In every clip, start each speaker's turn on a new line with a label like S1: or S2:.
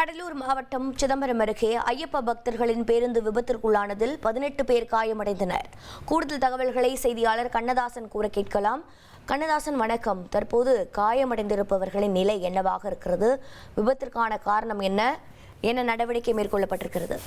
S1: கடலூர் மாவட்டம் சிதம்பரம் அருகே ஐயப்ப பக்தர்களின் பேருந்து விபத்திற்குள்ளானதில் பதினெட்டு பேர் காயமடைந்தனர். கூடுதல் தகவல்களை செய்தியாளர் கண்ணதாசன் கூற கேட்கலாம். கண்ணதாசன் வணக்கம். தற்போது காயமடைந்திருப்பவர்களின் நிலை என்னவாக இருக்கிறது? விபத்திற்கான காரணம் என்ன? என்ன நடவடிக்கை மேற்கொள்ளப்பட்டிருக்கிறது?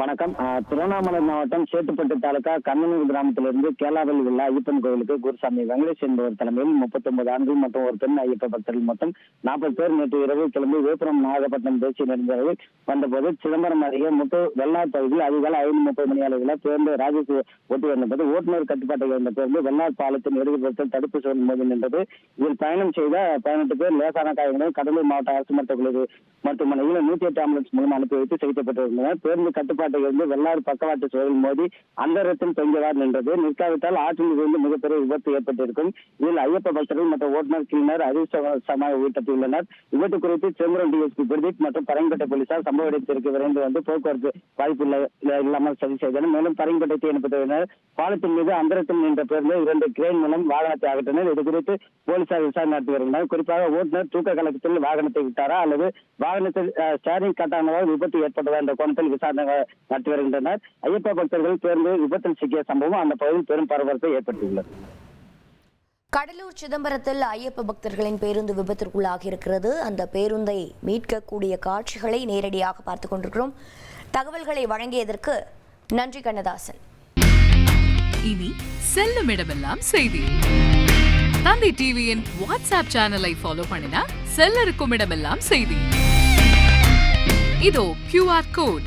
S2: வணக்கம். திருவண்ணாமலை மாவட்டம் சேத்துப்பட்டு தாலுகா கண்ணனூர் கிராமத்திலிருந்து கேலாவில் உள்ள ஐயப்பன் கோவிலுக்கு குருசாமி வெங்கடேஷ் என்பவர் தலைமையில் 39 ஆண்கள் மற்றும் ஒரு பெண் ஐயப்ப பக்தர்கள் மொத்தம் நாற்பது பேர் நேற்று இரவு கிளம்பி விழுப்புரம் நாகப்பட்டினம் தேசிய நெடுஞ்சாலையில் வந்தபோது சிதம்பரம் அருகே முட்டு வெள்ளார் பகுதியில் அதிகாலை ஐந்து முப்பது மணி அளவில் பேருந்து ராஜேஷ் ஓட்டி வந்தபோது ஓட்டுநர் கட்டுப்பாட்டை இருந்த பேருந்து வெள்ளார் பாலத்தின் இடதுபுறத்தில் தடுப்பு சுவர் மோதி நின்றது. இதில் பயணம் செய்த பதினெட்டு பேர் லேசான காயங்களும் கடலூர் மாவட்ட அரசு மருத்துவக்குழு மருத்துவமனையில் நூத்தி எட்டு ஆம்புலன்ஸ் மூலம் அனுப்பி வைத்து சிகிச்சை பெற்றிருந்தனர். பேருந்து பேருந்து கட்டுப்பாட்டை இருந்து வெள்ளாறு பக்கவாட்டு சுழல் மோதி அந்தரத்தில் தொங்கியவாறு நின்றது. நிற்காவிட்டால் ஆற்றில் இருந்து மிகப்பெரிய விபத்து ஏற்பட்டிருக்கும். இதில் ஐயப்ப பக்தர்கள் மற்றும் ஓட்டுநர் கிளீனர் அதிர்ஷ்டமாக உயிர்த்தப்பட்டுள்ளனர் விபத்து குறித்து சிதம்பரம் டிஎஸ்பி பிரதீப் மற்றும் பரங்கோட்டை போலீசார் சம்பவ இடத்திற்கு விரைந்து வந்து போக்குவரத்து வாய்ப்பு இல்லாமல் சரி செய்தனர். மேலும் பரங்கோட்டை தீயணைப்புத்துறையினர் பாலத்தின் மீது அந்தரத்தில் நின்ற பேருந்து இரண்டு கிரேன் மூலம் வாகனத்தை அகற்றினர். இது குறித்து போலீசார் விசாரணை நடத்தி வருகின்றனர். குறிப்பாக ஓட்டுநர் தூக்க கலக்கத்தில் வாகனத்தை விட்டாரா அல்லது வாகனத்தில் ஸ்டேரிங் கட்டானதால் விபத்து ஏற்பட்டதா என்ற கோணத்தில் விசாரணை நடத்தி வருகின்றனர். ஐயப்ப பக்தர்கள் பேருந்து விபத்தில் சிக்கிய சம்பவம் அந்த பகுதியில் பெரும் பரபரப்பை ஏற்படுத்தியுள்ளது.
S1: கடலூர் சிதம்பரத்தில் ஐயப்ப பக்தர்களின் பேருந்து விபத்திற்குள்ளாகி இருக்கிறது. அந்த பேருந்தை மீட்கக்கூடிய காட்சிகளை நேரடியாக பார்த்து கொண்டிருக்கிறோம். தகவல்களை வழங்கியதற்கு நன்றி கண்ணதாசன்.
S3: இனி செல்லும் இடமெல்லாம் செய்தி. தந்தி டிவியின் வாட்ஸ்அப் சேனலை ஃபாலோ பண்ணினா செல்ல இருக்கும் இடமெல்லாம் செய்தி. இதோ கியூஆர் கோட்